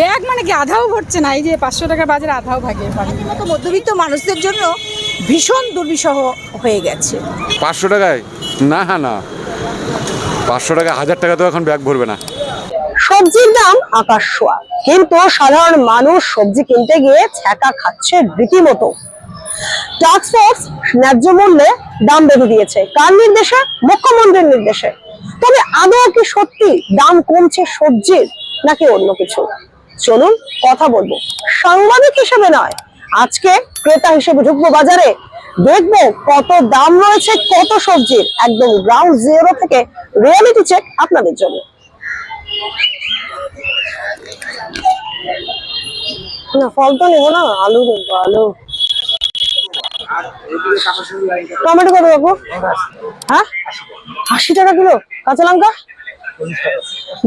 Bag মানে কি? আধাও ভরছে না। এই যে পাঁচশো টাকা বাজারে আধাও ভাগে। মতো মধ্যবিত্ত মানুষদের জন্য ভীষণ দুর্বিষহ হয়ে গেছে। পাঁচশো টাকায়? না না পাঁচশো টাকা হাজার টাকা তো এখন ব্যাগ ভরবে না। সবজির দাম আকাশ ছোঁয়া। কিন্তু সাধারণ মানুষ সবজি কিনতে গিয়ে ছ্যাঁকা খাচ্ছে রীতিমতো। টাস্ক ফোর্স ন্যায্য মূল্যে দাম বেঁধে দিয়েছে। কার নির্দেশে? মুখ্যমন্ত্রীর নির্দেশে। তবে আদৌ কি সত্যি দাম কমছে সবজির নাকি অন্য কিছু? চলুন কথা বলব। সাংবাদিক হিসেবে নয়, আজকে ক্রেতা হিসেবে ঢুকবো বাজারে। দেখব কত দাম রয়েছে, কত সবজির। একদম গ্রাউন্ড জিরো থেকে রিয়েলিটি চেক আপনাদের জন্য। না, ফল তো নেব না, আলু নেব, আলু। টমেটো কত বাবু হ্যাঁ? আশি টাকা কিলো, কাঁচা লঙ্কা?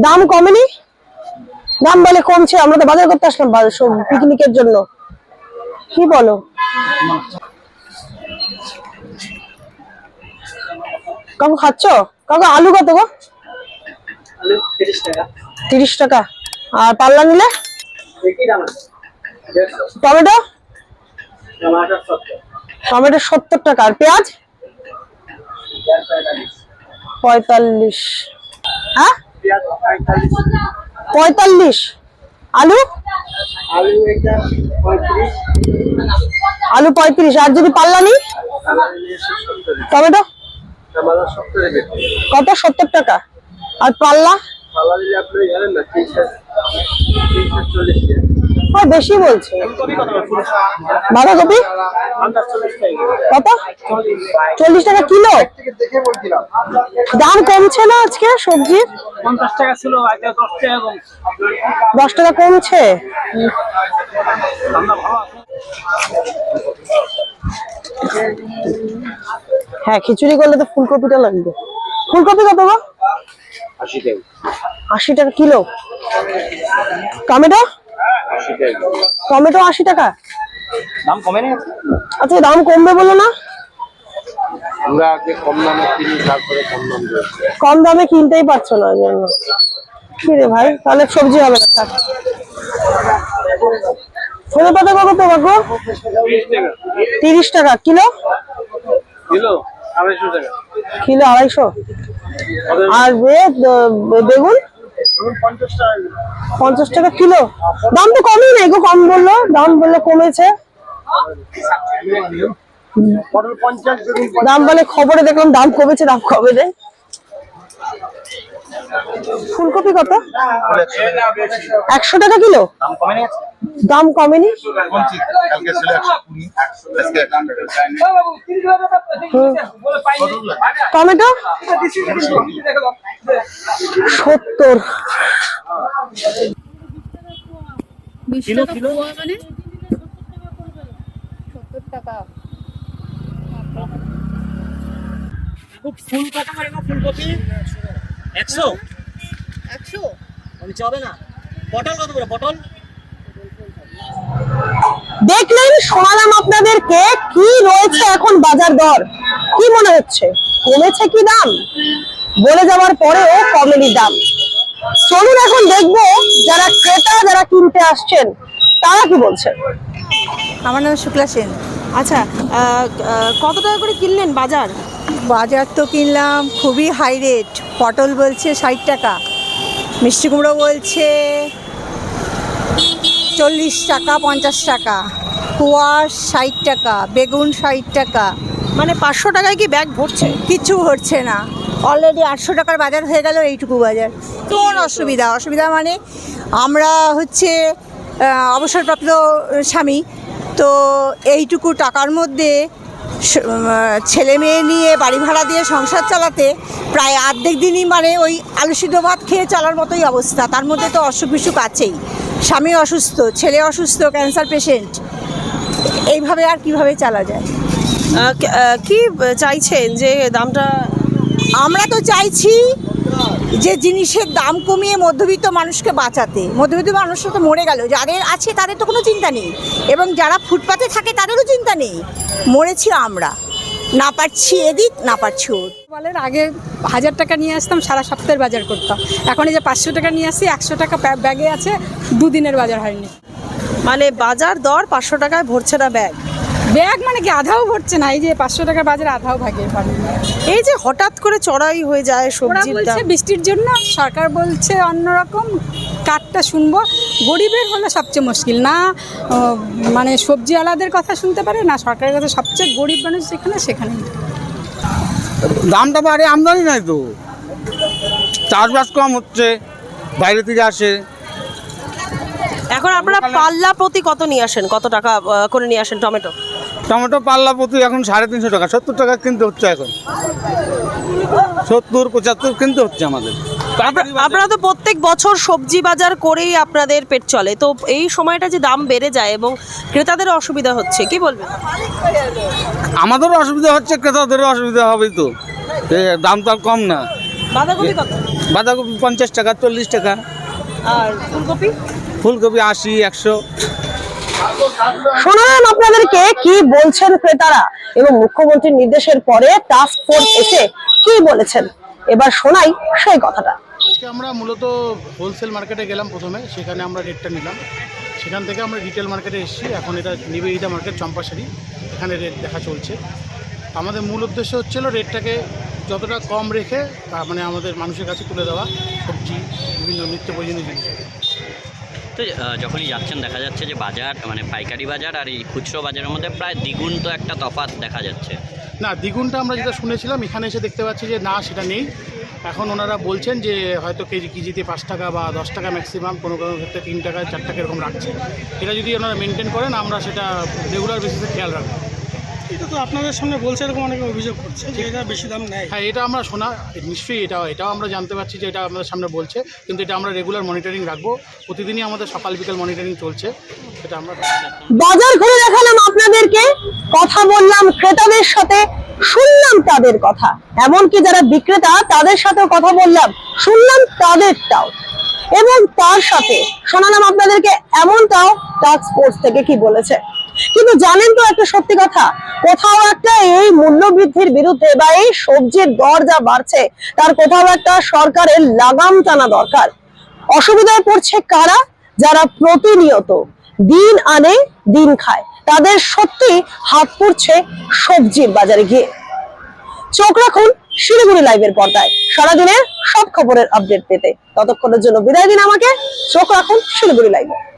দাম কমেনি? দাম বলে কমছে আমরা তো বাজার করতে আসলাম পিকনিকের জন্য। কি বলো? কাকু খাচ্ছ? কাকু আলু কত গো? তিরিশ টাকা। আর পাল্লা নিলে? টমেটো? টমেটো সত্তর। টাকা। আর পেঁয়াজ? পঁয়তাল্লিশ। হ্যাঁ? পঁয়তাল্লিশ। আলু? আলু পঁয়ত্রিশ। আর যদি পাল্লা নিই? আলু টমেটো কত? সত্তর টাকা। আর পাল্লা? হয় বেশি বলছে। বাঁধাকপি? কত? চল্লিশ টাকা কিলো? দাম কমছে না আজকে সবজির পঞ্চাশ টাকা ছিল দশ টাকা কম। দশ টাকা কমছে? হ্যাঁ খিচুড়ি করলে তো ফুলকপিটা লাগবে। ফুলকপি কত গো? আশি টাকা। কিলো। টমেটো? টমেটো আশি টাকা? দাম কমে না আচ্ছা দাম কমবে বলো না। আমরা আগে কম দামে কিনি তারপরে কম দাম কম দামে কিনতেই পারছ না ওই জন্য। কি রে ভাই তাহলে সবজি হবে না থাক। ধনে পাতা কত তো কাকু তিরিশ টাকা। কিলো? কিলো আড়াইশো টাকা। কিলো আড়াইশো। আর বেগুন? পঞ্চাশ টাকা কিলো। দাম তো কমই নেই গো কম বলল দাম বলল কমেছে। দাম বলে খবরে দেখলাম দাম কমেছে, দাম কমে দেয় ফুলকপি কত? একশো টাকা কিলো? দাম কমেনি? টমেটো? সত্তর। মানে? টাকা খুব ফুল কত করে গো ফুলকপি? একশো? একশো? নিচে হবে না। পটল কত করে? পটল? দেখলেন শোনালাম আপনাদেরকে কি রয়েছে এখন বাজার দর? কি মনে হচ্ছে? কমেছে কি দাম? বলে যাওয়ার পরেও কমেনি দাম। চলুন এখন দেখব যারা ক্রেতা যারা কিনতে আসছেন তারা কি বলছেন? আমার নাম শুক্লা সেন। আচ্ছা কত টাকা করে কিনলেন বাজার? বাজার তো কিনলাম খুবই হাই রেট পটল বলছে ষাট টাকা মিষ্টি কুমড়ো বলছে চল্লিশ টাকা পঞ্চাশ টাকা কুয়াশ ষাট টাকা বেগুন ষাট টাকা। মানে পাঁচশো টাকায় কি ব্যাগ ভরছে? কিচ্ছু হচ্ছে না। অলরেডি আটশো টাকার বাজার হয়ে গেল এইটুকু বাজার। কোন অসুবিধা? অসুবিধা মানে আমরা হচ্ছে অবসরপ্রাপ্ত স্বামী তো এইটুকু টাকার মধ্যে ছেলে মেয়ে নিয়ে বাড়ি ভাড়া দিয়ে সংসার চালাতে প্রায় অর্ধেক দিনই মানে ওই আলু সিদ্ধ ভাত খেয়ে চলার মতোই অবস্থা। তার মধ্যে তো অসুখ বিসুখ আছেই। স্বামী অসুস্থ ছেলে অসুস্থ ক্যান্সার পেশেন্ট এইভাবে আর কীভাবে চালা যায়? কি চাইছেন যে দামটা? আমরা তো চাইছি যে জিনিসের দাম কমিয়ে মধ্যবিত্ত মানুষকে বাঁচাতে। মধ্যবিত্ত মানুষরা তো মরে গেল। যাদের আছে তাদের তো কোনো চিন্তা নেই। এবং যারা ফুটপাতে থাকে তাদেরও চিন্তা নেই। মরেছি আমরা। না পারছি এদিক না পারছি ওর বলেন আগে হাজার টাকা নিয়ে আসতাম সারা সপ্তাহের বাজার করতাম। এখন এই যে পাঁচশো টাকা নিয়ে আসি একশো টাকা ব্যাগে আছে দুদিনের বাজার হয়নি। মানে বাজার দর পাঁচশো টাকায় ভরছে না ব্যাগ। ব্যাগ মানে কি? আধাও ভরছে না। এই যে পাঁচশো টাকা বাজারে আধাও ভাগে। পাবে এই যে হঠাৎ করে চড়াই হয়ে যায় সবজি বলছে বৃষ্টির জন্য সরকার বলছে অন্যরকম কাঠটা শুনব। গরিবের হলে সবচেয়ে মুশকিল। না মানে সবজিওয়ালাদের কথা শুনতে পারে না সরকারের কথা। সবচেয়ে গরিব মানুষ যেখানে সেখানে দামটা বাড়ে আমদানি নাই তো। চাষবাস কম হচ্ছে বাইরে থেকে আসে। এখন আপনারা পাল্লা প্রতি কত নিয়ে আসেন? কত টাকা করে নিয়ে আসেন টমেটো? টমেটো পাল্লা প্রতি এখন সাড়ে তিনশো টাকা সত্তর টাকা কিনতে হচ্ছে এখন। সত্তর পঁচাত্তর কিনতে হচ্ছে আমাদের। আপনারা তো প্রত্যেক বছর সবজি বাজার করেই আপনাদের পেট চলে। তো এই সময়টা যে দাম বেড়ে যায় এবং ক্রেতাদের অসুবিধা হচ্ছে কি বলবেন? আমাদেরও অসুবিধা হচ্ছে ক্রেতাদেরও অসুবিধা হবেই তো। দাম তো কম না। বাঁধাকপি কত? বাঁধাকপি পঞ্চাশ টাকা চল্লিশ টাকা। আর ফুলকপি? ফুলকপি আশি একশো। শোনালাম আপনাদেরকে কি বলছেন ক্রেতারা এবং মুখ্যমন্ত্রীর নির্দেশের পরে টাস্ক ফোর্স এসে কি বলেছেন? এবার শোনাই সেই কথাটা। আজকে আমরা মূলত হোলসেল মার্কেটে গেলাম প্রথমে, সেখানে আমরা রেটটা নিলাম। সেখান থেকে আমরা রিটেল মার্কেটে এসেছি, এখন এটা নিবেদিতা মার্কেট চম্পাশাড়ি, এখানে রেট দেখা চলছে। আমাদের মূল উদ্দেশ্য হচ্ছিল রেটটাকে যতটা কম রেখে, তা মানে আমাদের মানুষের কাছে তুলে দেওয়া, সবজি, বিভিন্ন নিত্য প্রয়োজনীয় জিনিস। তো যখনই যাচ্ছেন, দেখা যাচ্ছে যে বাজার মানে পাইকারি বাজার আর এই খুচরো বাজারের মধ্যে প্রায় দ্বিগুণ তো একটা তফাত দেখা যাচ্ছে। না, দ্বিগুণটা আমরা যেটা শুনেছিলাম, এখানে এসে দেখতে পাচ্ছি যে না, সেটা নেই। এখন ওনারা বলছেন যে হয়তো কেজি, কেজিতে পাঁচ টাকা বা দশ টাকা ম্যাক্সিমাম কোনো কোনো ক্ষেত্রে তিন টাকা, চার টাকা এরকম রাখছে। এটা যদি ওনারা মেনটেন করেন, আমরা সেটা রেগুলার বেসিসে খেয়াল রাখব। এটা তো আপনাদের সামনে বলছে এরকম অনেকে অভিযোগ করছে যে এটা বেশি দাম নেয়। হ্যাঁ এটা আমরা শোনা নিশ্চয়ই এটা এটাও আমরা জানতে পারছি যে এটা আমাদের সামনে বলছে কিন্তু এটা আমরা রেগুলার মনিটরিং রাখব। প্রতিদিনই আমাদের সকাল বিকাল মনিটরিং চলছে সেটা আমরা বাজার ঘুরে দেখালাম আপনাদেরকে কথা বললাম ক্রেতাদের সাথে শুনলাম তাদের কথা। এমনকি যারা বিক্রেতা তাদের সাথেও কথা বললাম শুনলাম তাদেরটাও। এবং তার সাথে শোনালাম আপনাদেরকে এমনটাও টাস্ক ফোর্স থেকে কি বলেছে। কিন্তু জানেন তো একটা সত্যি কথা? কোথাও একটা এই মূল্য বৃদ্ধির বিরুদ্ধে বা এই সবজির দর যা বাড়ছে, তার কোথাও একটা সরকারের লাগাম টানা দরকার। অসুবিধায় পড়ছে কারা? যারা প্রতিনিয়ত দিন আনে, দিন খায়। তাদের সত্যি হাত পড়ছে সবজির বাজারে গিয়ে। চোখ রাখুন শিলিগুড়ি লাইভের পর্দায়। সারাদিনের সব খবরের আপডেট পেতে ততক্ষণের জন্য বিদায় দিন আমাকে। চোখ রাখুন শিলিগুড়ি লাইভে।